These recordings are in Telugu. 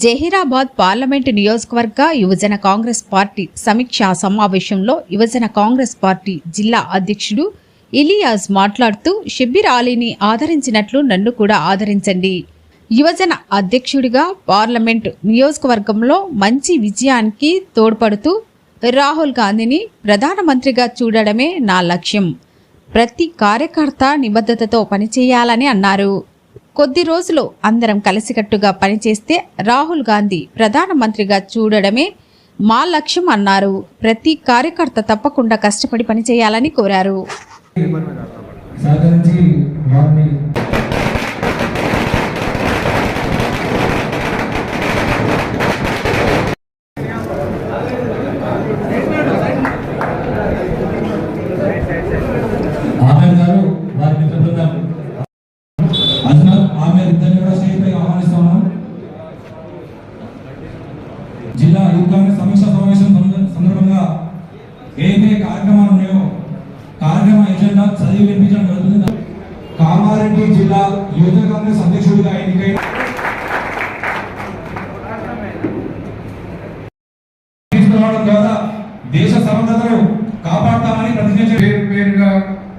జహీరాబాద్ పార్లమెంటు నియోజకవర్గ యువజన కాంగ్రెస్ పార్టీ సమీక్షా సమావేశంలో యువజన కాంగ్రెస్ పార్టీ జిల్లా అధ్యక్షుడు ఇలియాజ్ మాట్లాడుతూ షబ్బీర్ అలీని ఆదరించినట్లు నన్ను కూడా ఆదరించండి. యువజన అధ్యక్షుడిగా పార్లమెంట్ నియోజకవర్గంలో మంచి విజయానికి తోడ్పడుతూ రాహుల్ గాంధీని ప్రధానమంత్రిగా చూడడమే నా లక్ష్యం. ప్రతి కార్యకర్త నిబద్ధతతో పనిచేయాలని అన్నారు. కొద్ది రోజులు అందరం కలిసికట్టుగా పనిచేస్తే రాహుల్ గాంధీ ప్రధానమంత్రిగా చూడడమే మా లక్ష్యం అన్నారు. ప్రతి కార్యకర్త తప్పకుండా కష్టపడి పనిచేయాలని కోరారు. వారిని జిల్లా యూత్ కాంగ్రెస్ సమీక్ష సమావేశం సందర్భంగా ఏదైతే కార్యక్రమాలు ఉన్నాయో కార్యక్రమ ఎజెండా చదివి వినిపించడం జరుగుతుంది. కామారెడ్డి జిల్లా యువత కాంగ్రెస్ అధ్యక్షుడిగా ఎన్నికైన ద్వారా దేశ సమగ్రతను కాపాడతామని ప్రతిజ్ఞ పేరు పేరుగా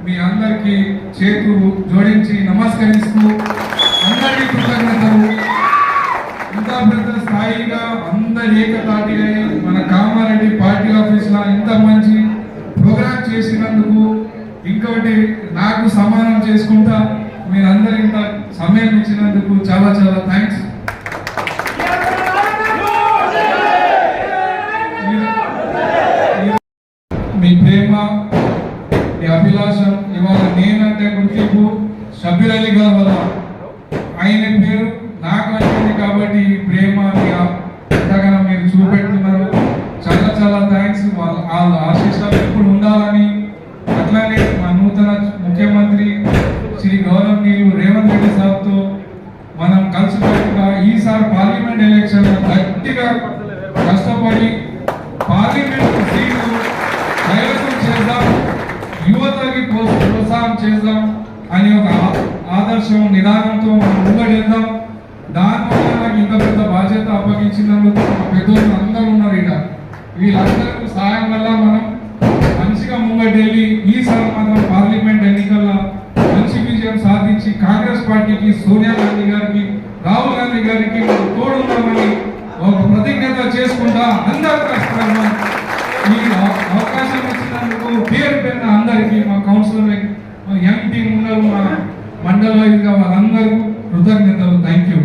మీ అందరికీ చేతులు జోడించి నమస్కరిస్తూ అందరికీ కృతజ్ఞతలు ఇంత పెద్ద స్థాయిగా అందరి ఏకతాటిగా మన కామారెడ్డి పార్టీ ఆఫీస్లో ఇంత మంచి ప్రోగ్రామ్ చేసినందుకు ఇంకొకటి నాకు సమానం చేసుకుంటా మీరందరూ ఇంత సమయం ఇచ్చినందుకు చాలా చాలా థ్యాంక్స్ మీ ప్రేమ మీ అభిలాషం ఇవాళ నేనంటే గుర్తింపు షబీర్ అలీ గారి వల్ల ఈసారి పార్లమెంట్ ఎలక్షన్ గట్టిగా కష్టపడి పార్లమెంట్ సీటు కైవసం చేద్దాం యువతకి ప్రోత్సాహం చేద్దాం అని ఒక ఆదర్శం నిదానంతో మనం ముంగడేద్దాం దానివల్ల నాకు ఇంత పెద్ద బాధ్యత అప్పగించినందుకు పెద్దోళ్ళు అందరూ ఉన్నారు ఇక్కడ. వీళ్ళందరూ సాయం వల్ల మనం మంచిగా ముంగడెళ్ళి ఈసారి మాత్రం పార్లమెంట్ ఎన్నికల్లో మంచి విజయం నుంచి కాంగ్రెస్ పార్టీకి సోనియా గాంధీ గారికి రాహుల్ గాంధీ గారికి మేము తోడున్నామని ఒక ప్రతిజ్ఞత చేసుకుంటా అందరూ కష్టపడదాం ఈ అవకాశం ఇచ్చినందుకు పేరు పేరున అందరికీ మా కౌన్సిలర్ ఎంపీ ఉన్నారు మా మండల వాళ్ళందరూ కృతజ్ఞతలు. Thank you